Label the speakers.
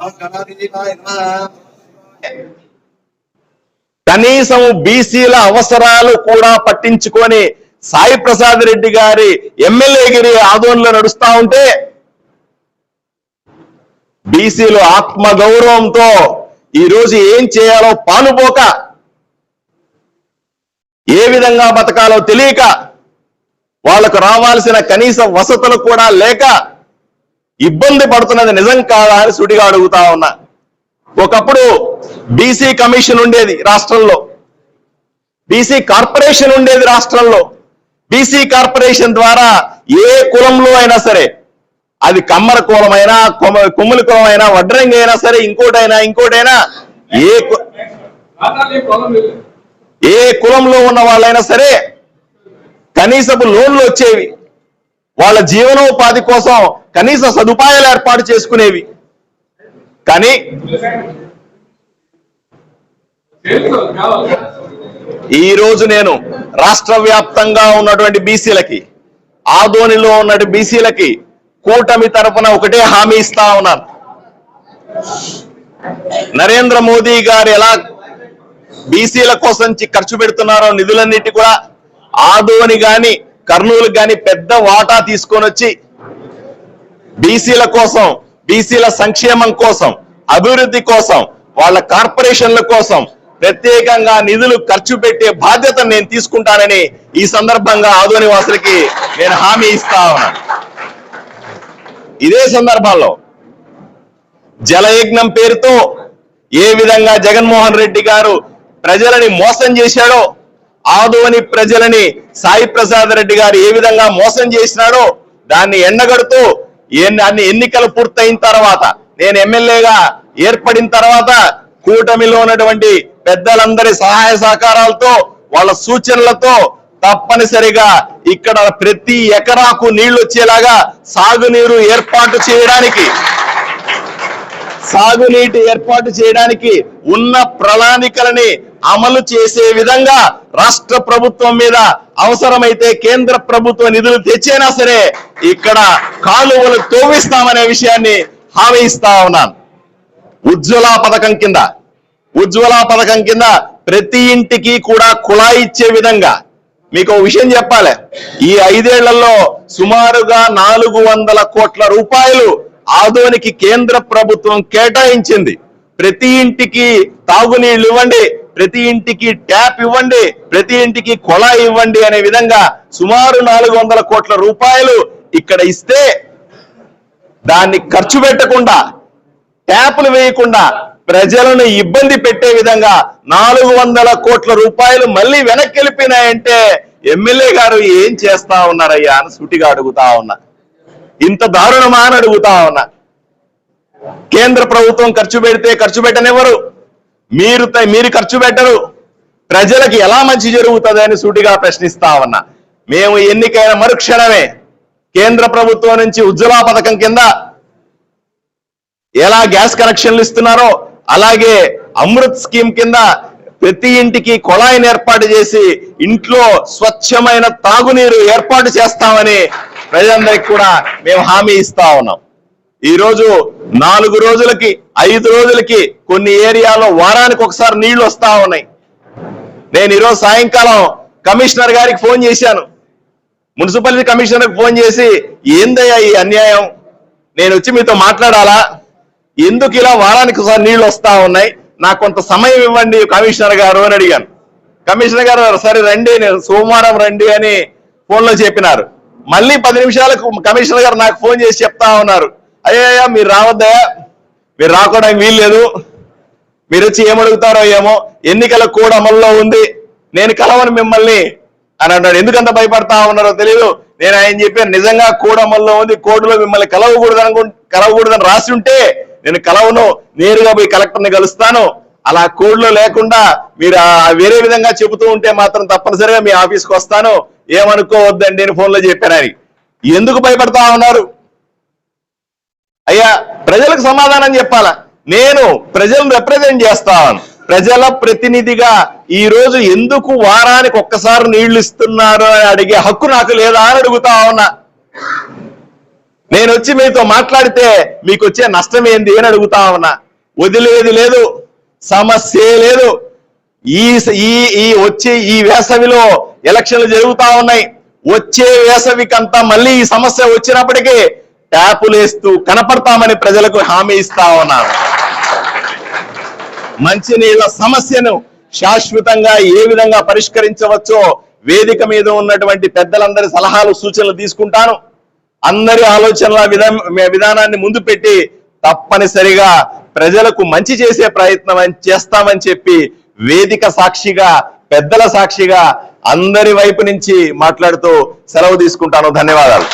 Speaker 1: ఓం
Speaker 2: కనీసం బీసీల అవసరాలు కూడా పట్టించుకొని సాయి ప్రసాద్ రెడ్డి గారి ఎమ్మెల్యేగిరి ఆదోళనలో నడుస్తా ఉంటే బీసీలు ఆత్మ గౌరవంతో ఈ రోజు ఏం చేయాలో పాలుపోక ఏ విధంగా బతకాలో తెలియక వాళ్ళకు రావాల్సిన కనీస వసతులు కూడా లేక ఇబ్బంది పడుతున్నది నిజం కాదా అని సుడిగా అడుగుతా ఉన్నా. ఒకప్పుడు బీసీ కమిషన్ ఉండేది రాష్ట్రంలో. బీసీ కార్పొరేషన్ ఉండేది రాష్ట్రంలో. బీసీ కార్పొరేషన్ ద్వారా ఏ కులంలో అయినా సరే అది కమ్మర కులమైనా కుమ్మలి కులమైనా వడ్రంగి అయినా సరే ఇంకోటైనా ఇంకోటైనా ఏ ఏ కులంలో ఉన్న వాళ్ళైనా సరే కనీసపు లోన్లు వచ్చేవి. వాళ్ళ జీవనోపాధి కోసం కనీస సదుపాయాలు ఏర్పాటు చేసుకునేవి. కానీ ఈ రోజు నేను రాష్ట్ర వ్యాప్తంగా ఉన్నటువంటి బీసీలకి ఆదోనిలో ఉన్నటువంటి బీసీలకి కూటమి తరపున ఒకటే హామీ ఇస్తా ఉన్నాను. నరేంద్ర మోదీ గారు ఎలా బీసీల కోసం ఖర్చు పెడుతున్నారో నిధులన్నిటి కూడా ఆదోని గాని కర్నూలు గాని పెద్ద వాటా తీసుకొని వచ్చి బీసీల కోసం బీసీల సంక్షేమం కోసం అభివృద్ధి కోసం వాళ్ళ కార్పొరేషన్ల కోసం ప్రత్యేకంగా నిధులు ఖర్చు పెట్టే బాధ్యత నేను తీసుకుంటానని ఈ సందర్భంగా ఆదోని వాసులకి నేను హామీ ఇస్తా ఉన్నాను. ఇదే సందర్భాల్లో జలయజ్ఞం పేరుతో ఏ విధంగా జగన్మోహన్ రెడ్డి గారు ప్రజలని మోసం చేశాడో ఆదోని ప్రజలని సాయి ప్రసాద్ రెడ్డి గారు ఏ విధంగా మోసం చేసినాడో దాన్ని ఎండగడుతూ ఎన్ని అన్ని ఎన్నికలు పూర్తయిన తర్వాత నేను ఎమ్మెల్యేగా ఏర్పడిన తర్వాత కూటమిలో ఉన్నటువంటి పెద్దలందరి సహాయ సహకారాలతో వాళ్ళ సూచనలతో తప్పనిసరిగా ఇక్కడ ప్రతి ఎకరాకు నీళ్ళు వచ్చేలాగా సాగునీరు ఏర్పాటు చేయడానికి సాగునీటి ఏర్పాటు చేయడానికి ఉన్న ప్రణాళికలని అమలు చేసే విధంగా రాష్ట్ర ప్రభుత్వం మీద అవసరమైతే కేంద్ర ప్రభుత్వ నిధులు తెచ్చైనా సరే ఇక్కడ కాలువలు తోవిస్తామనే విషయాన్ని హామీ ఇస్తా ఉన్నాను. ఉజ్వల పథకం కింద ఉజ్వల పథకం కింద ప్రతి ఇంటికి కూడా కుళాయి ఇచ్చే విధంగా మీకు విషయం చెప్పాలి. ఈ ఐదేళ్ళలో సుమారుగా నాలుగు వందల కోట్ల రూపాయలు ఆదోనికి కేంద్ర ప్రభుత్వం కేటాయించింది. ప్రతి ఇంటికి తాగునీళ్ళు ఇవ్వండి ప్రతి ఇంటికి ట్యాప్ ఇవ్వండి ప్రతి ఇంటికి కుళాయి ఇవ్వండి అనే విధంగా సుమారు నాలుగు వందల కోట్ల రూపాయలు ఇక్కడ ఇస్తే దాన్ని ఖర్చు పెట్టకుండా ట్యాపులు వేయకుండా ప్రజలను ఇబ్బంది పెట్టే విధంగా నాలుగు వందల కోట్ల రూపాయలు మళ్ళీ వెనక్కి వెళ్ళిపోయినాయంటే ఎమ్మెల్యే గారు ఏం చేస్తా ఉన్నారయ్యా అని సుటిగా అడుగుతా ఉన్నా. ఇంత దారుణమా అని అడుగుతా ఉన్నా. కేంద్ర ప్రభుత్వం ఖర్చు పెడితే ఖర్చు పెట్టనివ్వరు. మీరు మీరు ఖర్చు పెట్టరు. ప్రజలకు ఎలా మంచి జరుగుతుంది అని సూటిగా ప్రశ్నిస్తా ఉన్నా. మేము ఎన్నికైన మరుక్షణమే కేంద్ర ప్రభుత్వం నుంచి ఉజ్వల పథకం కింద ఎలా గ్యాస్ కనెక్షన్లు ఇస్తున్నారో అలాగే అమృత్ స్కీమ్ కింద ప్రతి ఇంటికి కుళాయిని ఏర్పాటు చేసి ఇంట్లో స్వచ్ఛమైన తాగునీరు ఏర్పాటు చేస్తామని ప్రజలందరికీ కూడా మేము హామీ ఇస్తా ఉన్నాం. ఈరోజు నాలుగు రోజులకి ఐదు రోజులకి కొన్ని ఏరియాలో వారానికి ఒకసారి నీళ్ళు వస్తా ఉన్నాయి. నేను ఈరోజు సాయంకాలం కమిషనర్ గారికి ఫోన్ చేశాను. మున్సిపాలిటీ కమిషనర్కి ఫోన్ చేసి ఏందయ్యా ఈ అన్యాయం? నేను వచ్చి మీతో మాట్లాడాలా? ఎందుకు ఇలా వారానికి ఒకసారి నీళ్ళు వస్తా ఉన్నాయి? నాకు కొంత సమయం ఇవ్వండి కమిషనర్ గారు అని అడిగాను. కమిషనర్ గారు సరే రండి నేను సోమవారం రండి అని ఫోన్లో చెప్పినారు. మళ్ళీ పది నిమిషాలకు కమిషనర్ గారు నాకు ఫోన్ చేసి చెప్తా ఉన్నారు. అయ్యా మీరు రావద్దయా మీరు రాకోవడానికి వీల్లేదు. మీరు వచ్చి ఏమడుగుతారో ఏమో. ఎన్నికల కోడ్ అమల్లో ఉంది. నేను కలవను మిమ్మల్ని. అని అన్నాడు ఎందుకంత భయపడతా ఉన్నారో తెలియదు నేను ఆయన చెప్పాను నిజంగా కోడ్ అమల్లో ఉంది. కోడ్లో మిమ్మల్ని కలవకూడదు అనుకు కలవకూడదని రాసి ఉంటే నేను కలవను. నేరుగా పోయి కలెక్టర్ని కలుస్తాను. అలా కోడ్లో లేకుండా మీరు వేరే విధంగా చెబుతూ ఉంటే మాత్రం తప్పనిసరిగా మీ ఆఫీస్కి వస్తాను. ఏమనుకోవద్దండి నేను ఫోన్లో చెప్పాను ఆయన ఎందుకు భయపడతా ఉన్నారు? అయ్యా ప్రజలకు సమాధానం చెప్పాలా? నేను ప్రజలను రిప్రజెంట్ చేస్తాను. ప్రజల ప్రతినిధిగా ఈ రోజు ఎందుకు వారానికి ఒక్కసారి నీళ్ళు ఇస్తున్నారు అని అడిగే హక్కు నాకు లేదా అని అడుగుతా ఉన్నా. నేను వచ్చి మీతో మాట్లాడితే మీకు వచ్చే నష్టం ఏంది అని అడుగుతా ఉన్నా. వదిలేది లేదు సమస్య లేదు. ఈ ఈ ఈ వచ్చే ఈ వేసవిలో ఎలక్షన్లు జరుగుతా ఉన్నాయి. వచ్చే వేసవికంతా మళ్ళీ ఈ సమస్య వచ్చినప్పటికీ ట్యాపులేస్తూ కనపడతామని ప్రజలకు హామీ ఇస్తా ఉన్నాను. మంచినీళ్ళ సమస్యను శాశ్వతంగా ఏ విధంగా పరిష్కరించవచ్చో వేదిక మీద ఉన్నటువంటి పెద్దలందరి సలహాలు సూచనలు తీసుకుంటాను. అందరి ఆలోచనల విధానాన్ని ముందు పెట్టి తప్పనిసరిగా ప్రజలకు మంచి చేసే ప్రయత్నం చేస్తామని చెప్పి వేదిక సాక్షిగా పెద్దల సాక్షిగా అందరి వైపు నుంచి మాట్లాడుతూ సెలవు తీసుకుంటాను. ధన్యవాదాలు.